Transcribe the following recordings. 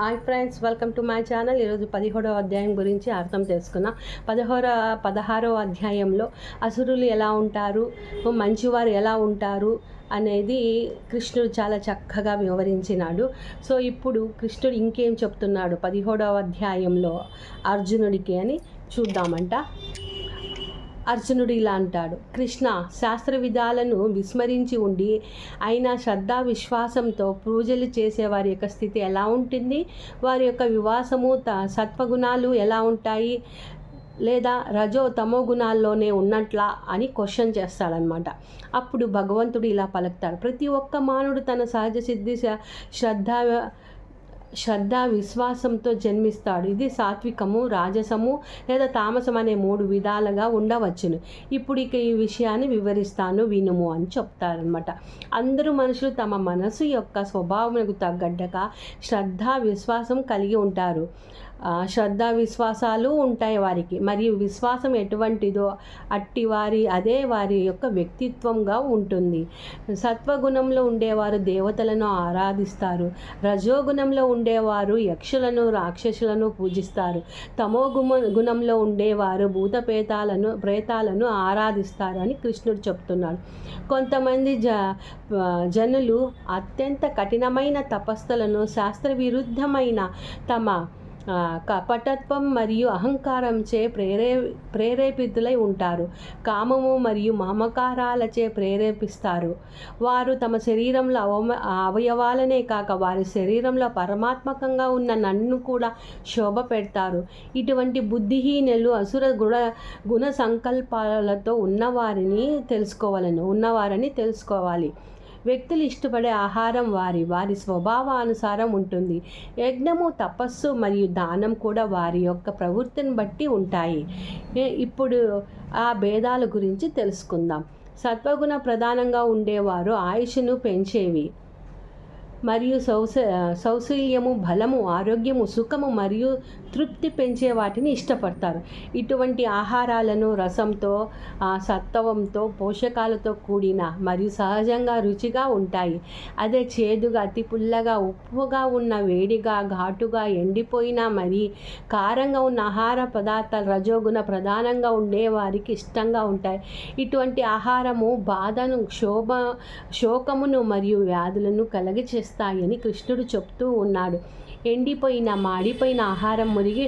Hi friends welcome to my channel ఈరోజు పదిహేడవ అధ్యాయం గురించి అర్థం చేసుకున్నాం పదహార పదహారవ అధ్యాయంలో అసురులు ఎలా ఉంటారు మంచివారు ఎలా ఉంటారు అనేది కృష్ణుడు చాలా చక్కగా వివరించినాడు. సో ఇప్పుడు కృష్ణుడు ఇంకేం చెప్తున్నాడు? పదిహేడవ అధ్యాయంలో అర్జునుడికి అని చూద్దామంట. అర్జునుడు ఇలా అంటాడు. కృష్ణ శాస్త్ర విధాలను విస్మరించి ఉండి అయినా శ్రద్ధ విశ్వాసంతో పూజలు చేసే వారి యొక్క స్థితి ఎలా ఉంటుంది? వారి యొక్క వివాసము త సత్వగుణాలు ఎలా ఉంటాయి? లేదా రజో తమో గుణాల్లోనే ఉన్నట్లా అని క్వశ్చన్ చేస్తాడనమాట అప్పుడు భగవంతుడు ఇలా పలుకుతాడు. ప్రతి ఒక్క మానవుడు తన సహజ సిద్ధి శ్రద్ధ శ్రద్ధ విశ్వాసంతో జన్మిస్తాడు. ఇది సాత్వికము రాజసము లేదా తామసం అనే మూడు విధాలుగా ఉండవచ్చును. ఇప్పుడు ఇక ఈ విషయాన్ని వివరిస్తాను వినుము అని చెప్తారనమాట అందరూ మనుషులు తమ మనసు యొక్క స్వభావములకు తగ్గట్టుగా శ్రద్ధ విశ్వాసం కలిగి ఉంటారు. శ్రద్ధ విశ్వాసాలు ఉంటాయి వారికి. మరియు విశ్వాసం ఎటువంటిదో అట్టి వారి అదే వారి యొక్క వ్యక్తిత్వంగా ఉంటుంది. సత్వగుణంలో ఉండేవారు దేవతలను ఆరాధిస్తారు. రజోగుణంలో ఉండేవారు యక్షులను రాక్షసులను పూజిస్తారు. తమో గుమ గుణంలో ఉండేవారు భూతపేతాలను ప్రేతాలను ఆరాధిస్తారు అని కృష్ణుడు చెప్తున్నాడు. కొంతమంది జ జనులు అత్యంత కఠినమైన తపస్సులను శాస్త్ర విరుద్ధమైన తమ కపటత్వం మరియు అహంకారంచే ప్రేరే ప్రేరేపితులై ఉంటారు. కామము మరియు మమకారాలచే ప్రేరేపిస్తారు. వారు తమ శరీరంలో అవమ అవయవాలనే కాక వారి శరీరంలో పరమాత్మకంగా ఉన్న నన్ను కూడా శోభ పెడతారు. ఇటువంటి బుద్ధిహీనులు అసుర గుణ గుణ సంకల్పాలతో ఉన్నవారిని తెలుసుకోవాలను ఉన్నవారని తెలుసుకోవాలి. వ్యక్తులు ఇష్టపడే ఆహారం వారి వారి స్వభావానుసారం ఉంటుంది. యజ్ఞము తపస్సు మరియు దానం కూడా వారి యొక్క ప్రవృత్తిని బట్టి ఉంటాయి. ఇప్పుడు ఆ భేదాల గురించి తెలుసుకుందాం. సత్వగుణ ప్రధానంగా ఉండేవారు ఆయుష్ను పెంచేవి. మరియు సౌస సౌశల్యము బలము ఆరోగ్యము సుఖము మరియు తృప్తి పెంచే వాటిని ఇష్టపడతారు. ఇటువంటి ఆహారాలను రసంతో సత్వంతో పోషకాలతో కూడిన మరియు సహజంగా రుచిగా ఉంటాయి. అదే చేదుగా అతి పుల్లగా ఉప్పుగా ఉన్న వేడిగా ఘాటుగా ఎండిపోయిన మరి కారంగా ఉన్న ఆహార పదార్థాలు రజోగుణ ప్రధానంగా ఉండే వారికి ఇష్టంగా ఉంటాయి. ఇటువంటి ఆహారము బాధను క్షోభ శోకమును మరియు వ్యాధులను కలగ వస్తాయని కృష్ణుడు చెప్తూ ఉన్నాడు. ఎండిపోయిన మాడిపోయిన ఆహారం మురిగి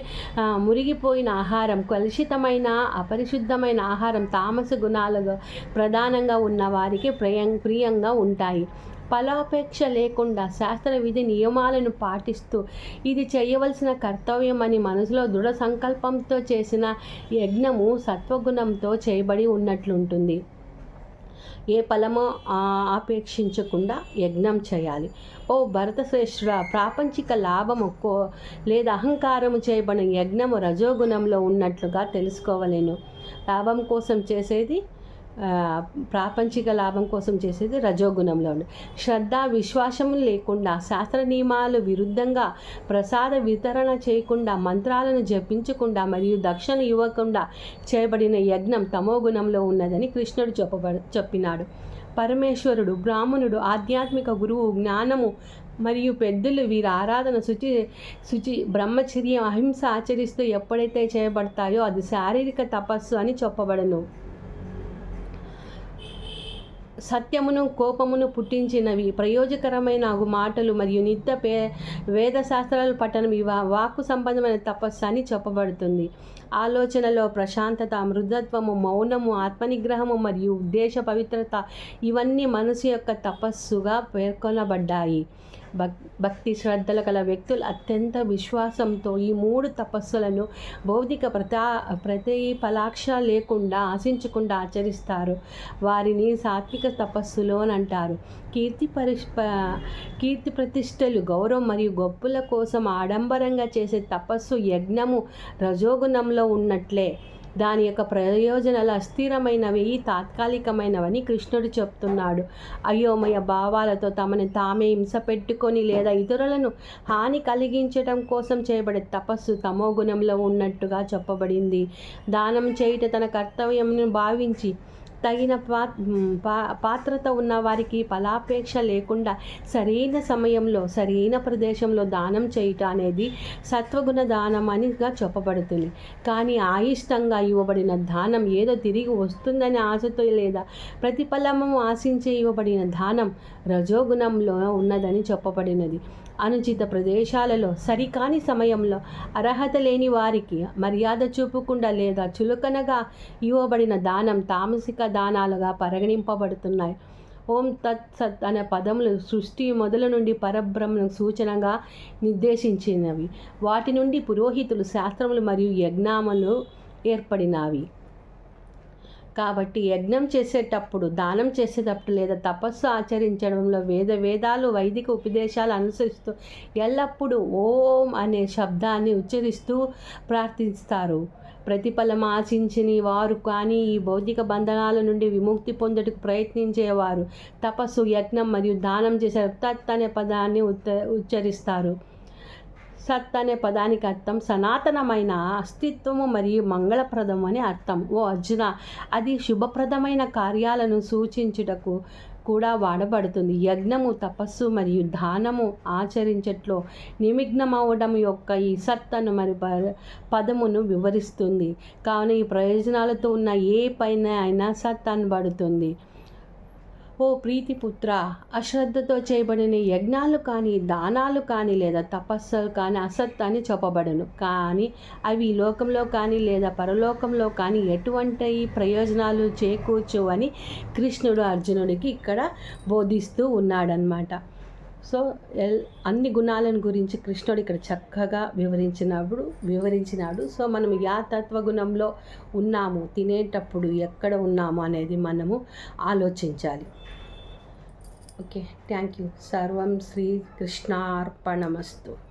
మురిగిపోయిన ఆహారం కలుషితమైన అపరిశుద్ధమైన ఆహారం తామస గుణాలుగా ప్రధానంగా ఉన్న వారికి ప్రియం ప్రియంగా ఉంటాయి. ఫలాపేక్ష లేకుండా శాస్త్ర విధి నియమాలను పాటిస్తూ ఇది చేయవలసిన కర్తవ్యం అని మనసులో దృఢ సంకల్పంతో చేసిన యజ్ఞము సత్వగుణంతో చేయబడి ఉన్నట్లుంటుంది. ఏ ఫలమో ఆపేక్షించకుండా యజ్ఞం చేయాలి. ఓ భరతశ్రేష్ఠుడ ప్రాపంచిక లాభము కో లేదా అహంకారము చేయబడిన యజ్ఞము రజోగుణంలో ఉన్నట్లుగా తెలుసుకోవలేను. లాభం కోసం చేసేది ప్రాపంచిక లాభం కోసం చేసేది రజోగుణంలో ఉంది శ్రద్ధ విశ్వాసం లేకుండా శాస్త్ర నియమాలు విరుద్ధంగా ప్రసాద వితరణ చేయకుండా మంత్రాలను జపించకుండా మరియు దక్షిణ ఇవ్వకుండా చేయబడిన యజ్ఞం తమో గుణంలో ఉన్నదని కృష్ణుడు చెప్పబ చెప్పినాడు. పరమేశ్వరుడు బ్రాహ్మణుడు ఆధ్యాత్మిక గురువు జ్ఞానము మరియు పెద్దలు వీరి ఆరాధన శుచి శుచి బ్రహ్మచర్యం అహింస ఆచరిస్తూ ఎప్పుడైతే చేయబడతాయో అది శారీరక తపస్సు అని చెప్పబడను. సత్యమును కోపమును పుట్టించినవి. ప్రయోజకరమైన మాటలు మరియు నిత్య పే వేదశాస్త్రాలు పఠనం ఇవ వాక్కు సంబంధమైన తపస్సు అని చెప్పబడుతుంది. ఆలోచనలో ప్రశాంతత మృదత్వము మౌనము ఆత్మనిగ్రహము మరియు ఉద్దేశ పవిత్రత ఇవన్నీ మనసు యొక్క తపస్సుగా పేర్కొనబడ్డాయి. భక్తి శ్రద్ధల గల వ్యక్తులు అత్యంత విశ్వాసంతో ఈ మూడు తపస్సులను భౌతిక ప్రతా ప్రతిఫలాక్ష లేకుండా ఆశించకుండా ఆచరిస్తారు. వారిని సాత్విక తపస్సులు అని అంటారు. కీర్తి పరిష్ కీర్తి ప్రతిష్టలు గౌరవం మరియు గొప్పల కోసం ఆడంబరంగా చేసే తపస్సు యజ్ఞము రజోగుణంలో ఉన్నట్లే. దాని యొక్క ప్రయోజనాలు అస్థిరమైనవి తాత్కాలికమైనవని కృష్ణుడు చెప్తున్నాడు. అయోమయ భావాలతో తమని తామే హింస పెట్టుకొని లేదా ఇతరులను హాని కలిగించడం కోసం చేయబడే తపస్సు తమో గుణంలో ఉన్నట్టుగా చెప్పబడింది. దానం చేయుట తన కర్తవ్యంను భావించి తగిన పా పాత్రత ఉన్న వారికి ఫలాపేక్ష లేకుండా సరైన సమయంలో సరైన ప్రదేశంలో దానం చేయుట అనేది సత్వగుణ దానం అనిగా చెప్పబడుతుంది. కానీ ఆయిష్టంగా ఇవ్వబడిన దానం ఏదో తిరిగి వస్తుందని ఆశతో లేదా ప్రతిఫలము ఆశించే ఇవ్వబడిన దానం రజోగుణంలో ఉన్నదని చెప్పబడినది. అనుచిత ప్రదేశాలలో సరికాని సమయంలో అర్హత లేని వారికి మర్యాద చూపకుండా లేదా చులకనగా ఇవ్వబడిన దానం తామసిక దానాలుగా పరిగణింపబడుతున్నాయి. ఓం తత్ సత్ అనే పదములు సృష్టి మొదలు నుండి పరబ్రహ్మను సూచనగా నిర్దేశించినవి. వాటి నుండి పురోహితులు శాస్త్రములు మరియు యజ్ఞాములు ఏర్పడినవి. కాబట్టి యజ్ఞం చేసేటప్పుడు దానం చేసేటప్పుడు లేదా తపస్సు ఆచరించడంలో వేద వేదాలు వైదిక ఉపదేశాలు అనుసరిస్తూ ఎల్లప్పుడూ ఓం అనే శబ్దాన్ని ఉచ్చరిస్తూ ప్రార్థిస్తారు. ప్రతిఫలం ఆశించని వారు కానీ ఈ భౌతిక బంధనాల నుండి విముక్తి పొందుటకు ప్రయత్నించేవారు తపస్సు యజ్ఞం మరియు దానం చేసే తత్ అనే పదాన్ని ఉచ్చరిస్తారు. సత్ అనే పదానికి అర్థం సనాతనమైన అస్తిత్వము మరియు మంగళప్రదం అని అర్థం. ఓ అర్జున అది శుభప్రదమైన కార్యాలను సూచించుటకు కూడా వాడబడుతుంది. యజ్ఞము తపస్సు మరియు దానము ఆచరించట్లో నిమిగ్నమవడం యొక్క ఈ సత్తను మరి పదమును వివరిస్తుంది. కావున ఈ ప్రయోజనాలతో ఉన్న ఏ పైన అయినా సత్ అనబడుతుంది. ఓ ప్రీతిపుత్ర అశ్రద్ధతో చేయబడిన యజ్ఞాలు కానీ దానాలు కానీ లేదా తపస్సులు కానీ అసత్ అని చెప్పబడను. కానీ అవి ఈ లోకంలో కానీ లేదా పరలోకంలో కానీ ఎటువంటి ప్రయోజనాలు చేకూర్చు అని కృష్ణుడు అర్జునుడికి ఇక్కడ బోధిస్తూ ఉన్నాడనమాట సో ఎల్ అన్ని గుణాలను గురించి కృష్ణుడు ఇక్కడ చక్కగా వివరించినప్పుడు వివరించినాడు. సో మనం యా తత్వగుణంలో ఉన్నాము తినేటప్పుడు ఎక్కడ ఉన్నాము అనేది మనము ఆలోచించాలి. Okay thank you. సర్వం శ్రీ కృష్ణార్పణమస్తు.